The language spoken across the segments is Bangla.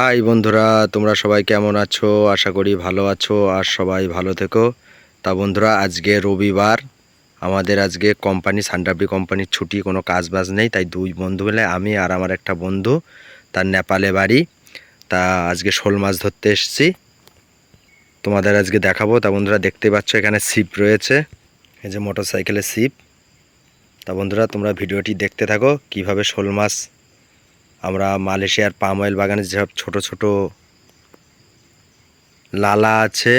হাই বন্ধুরা, তোমরা সবাই কেমন আছো? আশা করি ভালো আছো আর সবাই ভালো থেকো। তা বন্ধুরা, আজকে রবিবার। আমাদের আজকে কোম্পানি সানডাবডি কোম্পানির ছুটি, কোনো কাজ বাজ নেই। তাই দুই বন্ধু মিলে আমি আর আমার একটা বন্ধু, তার নেপালে বাড়ি। তা আজকে শোল মাছ ধরতে এসেছি। তোমাদের আজকে দেখাবো। তা বন্ধুরা, দেখতে পাচ্ছ এখানে সিপ রয়েছে। এই যে মোটর সাইকেলের সিপ তা বন্ধুরা, তোমরা ভিডিওটি দেখতে থাকো, কীভাবে শোল মাছ আমরা মালয়েশিয়ার পাম অয়েল বাগানে যেসব ছোট ছোট লালা আছে,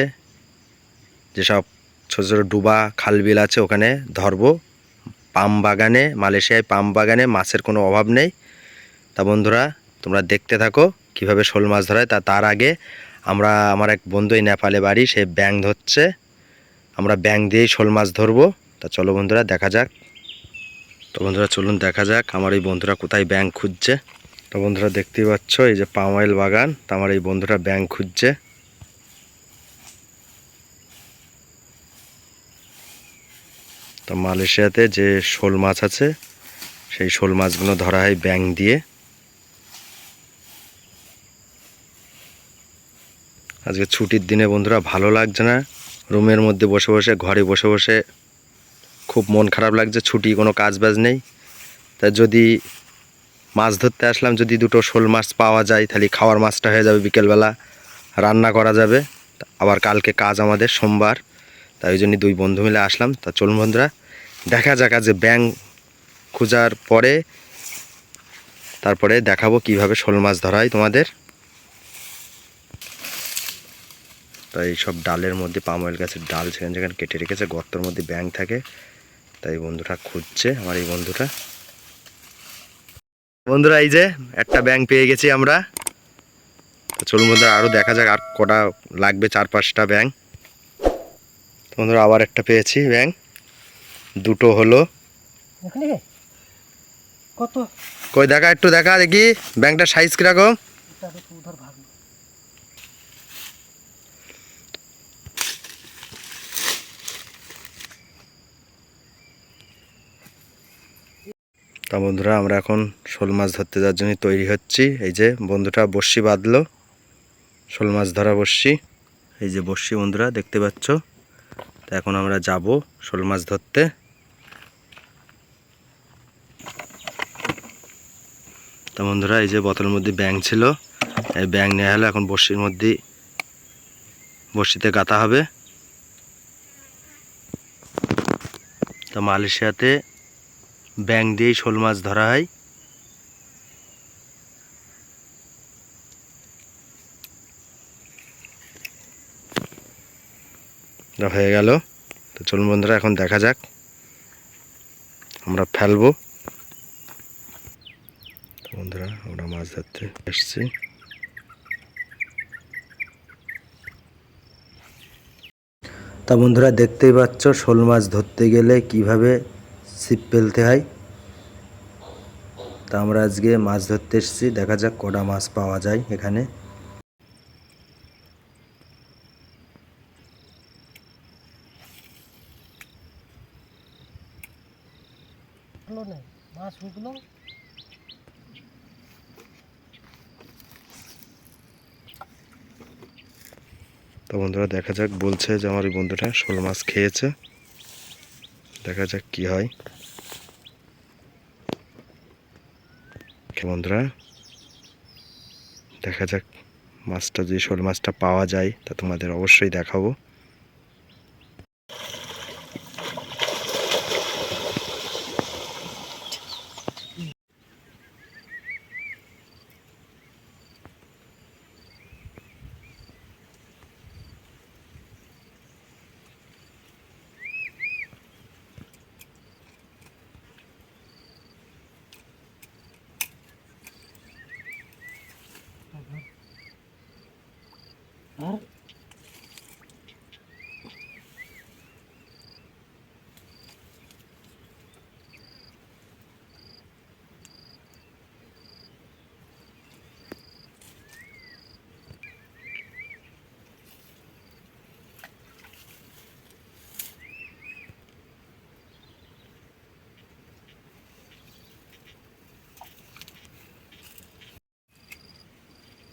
যেসব ছোট ছোট ডুবা খালবিল আছে, ওখানে ধরবো। পাম বাগানে, মালয়েশিয়ায় পাম বাগানে মাছের কোনো অভাব নেই। তা বন্ধুরা, তোমরা দেখতে থাকো কীভাবে শোল মাছ ধরায় তা তার আগে আমরা, আমার এক বন্ধু এই নেপালে বাড়ি, সে ব্যাং ধরছে। আমরা ব্যাং দিয়েই শোল মাছ ধরবো। তা চলো বন্ধুরা, দেখা যাক। তো বন্ধুরা, চলুন দেখা যাক আমার এই বন্ধুরা কোথায় ব্যাং খুঁজছে। তো বন্ধুরা দেখতেই পাচ্ছ, এই যে পাম অয়েল বাগান, তা আমার এই বন্ধুরা ব্যাং খুঁজছে। তো মালয়েশিয়াতে যে শোল মাছ আছে, সেই শোল মাছগুলো ধরা হয় ব্যাং দিয়ে। আজকে ছুটির দিনে বন্ধুরা ভালো লাগছে না, রুমের মধ্যে বসে বসে, ঘরে বসে বসে খুব মন খারাপ লাগছে, ছুটি কোনো কাজ বাজ নেই। তা যদি মাছ ধরতে আসলাম, যদি দুটো শোল মাছ পাওয়া যায়, তাহলে খাওয়ার মাছটা হয়ে যাবে বিকেলবেলা, রান্না করা যাবে। আবার কালকে কাজ আমাদের সোমবার তাই ওই জন্যই দুই বন্ধু মিলে আসলাম। তা চলুন বন্ধুরা, দেখা যাক যে ব্যাং খোঁজার পরে, তারপরে দেখাবো কীভাবে শোল মাছ ধরা হয় তোমাদের। তাই সব ডালের মধ্যে পাম অয়েল গাছের ডাল সেখানে যেখানে কেটে রেখেছে, গর্তর মধ্যে ব্যাং থাকে। তাই বন্ধুটা খুঁজছে, আমার এই বন্ধুটা। বন্ধুরা এই যে একটা ব্যাং পেয়ে গেছি আমরা। চলুন বন্ধুরা আরও দেখা যাক আর কটা লাগবে চার পাঁচটা ব্যাং বন্ধুরা আবার একটা পেয়েছি ব্যাং দুটো হলো। কত? কই দেখা একটু দেখা দেখি। ব্যাংকটার সাইজ কীরকম? তো বন্ধুরা, আমরা এখন শোল মাছ ধরতে যাওয়ার জন্য তৈরি হচ্ছি। এই যে বন্ধুটা বড়শি বাঁধলো, শোল মাছ ধরা বড়শি। এই যে বড়শি বন্ধুরা, দেখতে পাচ্ছ? তা এখন আমরা যাব শোল মাছ ধরতে। তা বন্ধুরা, এই যে বোতলের মধ্যে ব্যাং ছিল। এই ব্যাং নেওয়া হলো, এখন বড়শির মধ্যে, বড়শিতে গাঁথা হবে। তা মালয়েশিয়াতে ব্যাং দিয়েই শোল মাছ ধরা হয়। হয়ে গেল। তো চলুন বন্ধুরা, এখন দেখা যাক। আমরা ফেলব। বন্ধুরা, আমরা মাছ ধরতে এসছি। তা বন্ধুরা, দেখতেই পাচ্ছ, শোল মাছ ধরতে গেলে কীভাবে ছিপ ফেলতে হয়। তা আমরা আজকে মাছ ধরতে এসেছি। দেখা যাক কটা মাছ পাওয়া যায় এখানে। ভালো মাছ উঠল তো বন্ধুরা দেখা যাক বলছে যে আমার ওই বন্ধুটা শোল মাছ খেয়েছে। দেখা যাক কি হয়। বন্ধুরা দেখা যাক মাছটা যে শোল মাছটা পাওয়া যায়, তা তোমাদের অবশ্যই দেখাবো।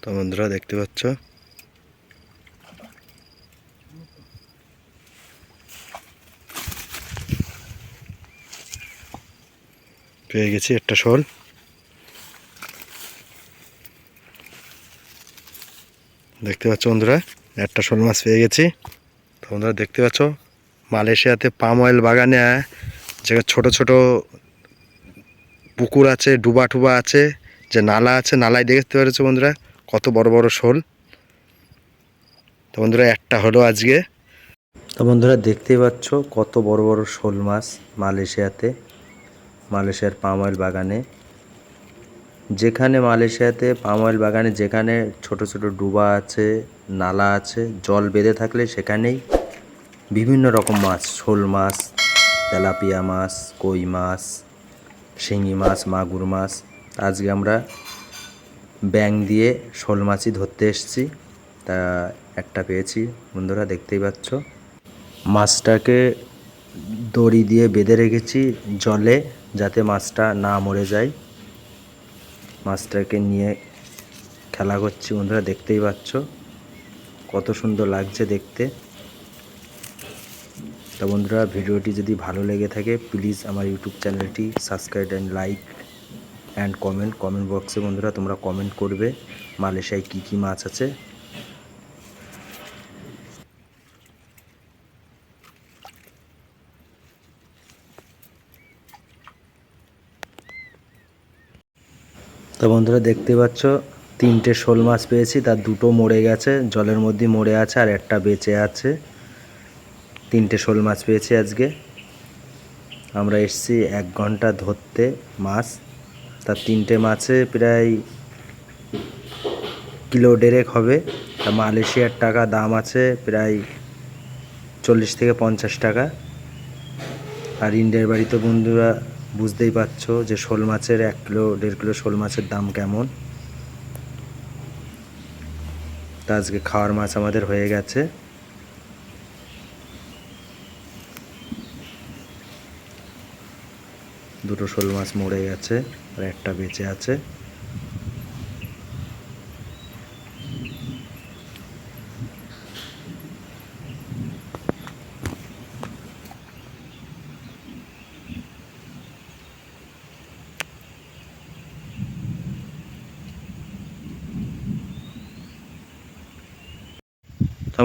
তো বন্ধুরা দেখতে পাচ্ছ। পেয়ে গেছি একটা শোল। দেখতে পাচ্ছ বন্ধুরা, একটা শোল মাছ পেয়ে গেছি। তো বন্ধুরা দেখতে পাচ্ছ, মালয়েশিয়াতে পাম অয়েল বাগানে যেখানে ছোট ছোট পুকুর আছে, ডুবা টুবা আছে, যে নালা আছে নালায় দেখতে পেরেছ বন্ধুরা? কত বড় বড় শোল। তো বন্ধুরা, একটা হলো আজকে। তো বন্ধুরা, দেখতেই পাচ্ছ কত বড় বড় শোল মাছ মালয়েশিয়াতে, মালয়েশিয়ার পাম অয়েল বাগানে। যেখানে মালয়েশিয়াতে পাম অয়েল বাগানে, যেখানে ছোট ছোট ডুবা আছে, নালা আছে, জল বেঁধে থাকলে সেখানেই বিভিন্ন রকম মাছ, শোল মাছ, তেলাপিয়া মাছ, কই মাছ, শিঙি মাছ, মাগুর মাছ। আজকে আমরা ব্যাং দিয়ে শোল মাছই ধরতে এসেছি। তা একটা পেয়েছি। বন্ধুরা দেখতেই পাচ্ছ। মাছটাকে দড়ি দিয়ে বেঁধে রেখেছি জলে যাতে মাছটা না মরে যায়। মাছটাকে নিয়ে খেলা করছি। বন্ধুরা দেখতেই পাচ্ছ। কত সুন্দর লাগছে দেখতে। তা বন্ধুরা, ভিডিওটি যদি ভালো লেগে থাকে, প্লিজ আমার ইউটিউব চ্যানেলটি subscribe and like. And comment comment বক্সে বন্ধুরা তোমরা কমেন্ট করবে, মালয়েশিয়ায় কী কী মাছ আছে। তো বন্ধুরা দেখতে পাচ্ছ, তিনটে শোল মাছ পেয়েছি, তার দুটো মরে গেছে, জলের মধ্যে মরে আছে আর একটা বেঁচে আছে। তিনটে শোল মাছ পেয়েছি আজকে। আমরা এসেছি এক ঘণ্টা ধরতে মাছ। তার তিনটে মাছে প্রায় কিলো ডেরেক হবে। তা মালয়েশিয়ার টাকা দাম আছে প্রায় চল্লিশ থেকে পঞ্চাশ টাকা। আর ইন্ডিয়ার বাড়িতে বন্ধুরা, বুঝতেই পারছ যে শোল মাছের এক কিলো, দেড় কিলো শোল মাছের দাম কেমন। তা আজকে খাওয়ার মাছ আমাদের হয়ে গেছে। দুটো শোল মাছ মরে গেছে। আর একটা বেঁচে আছে।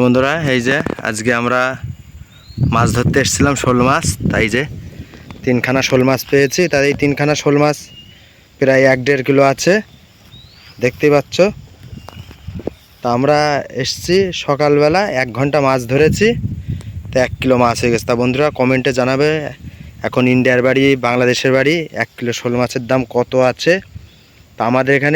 বন্ধুরা, এই যে আজকে আমরা মাছ ধরতে এসেছিলাম শোল মাছ, তাই যে তিনখানা শোল মাছ পেয়েছি। তাই এই তিনখানা শোল মাছ প্রায় এক দেড় কিলো আছে। দেখতে পাচ্ছ? তা আমরা এসছি সকালবেলা, এক ঘণ্টা মাছ ধরেছি। তো এক কিলো মাছ হয়ে গেছে। তা বন্ধুরা কমেন্টে জানাবে, এখন ইন্ডিয়ার বাড়ি, বাংলাদেশের বাড়ি, এক কিলো শোল মাছের দাম কত আছে? তা আমাদের এখানে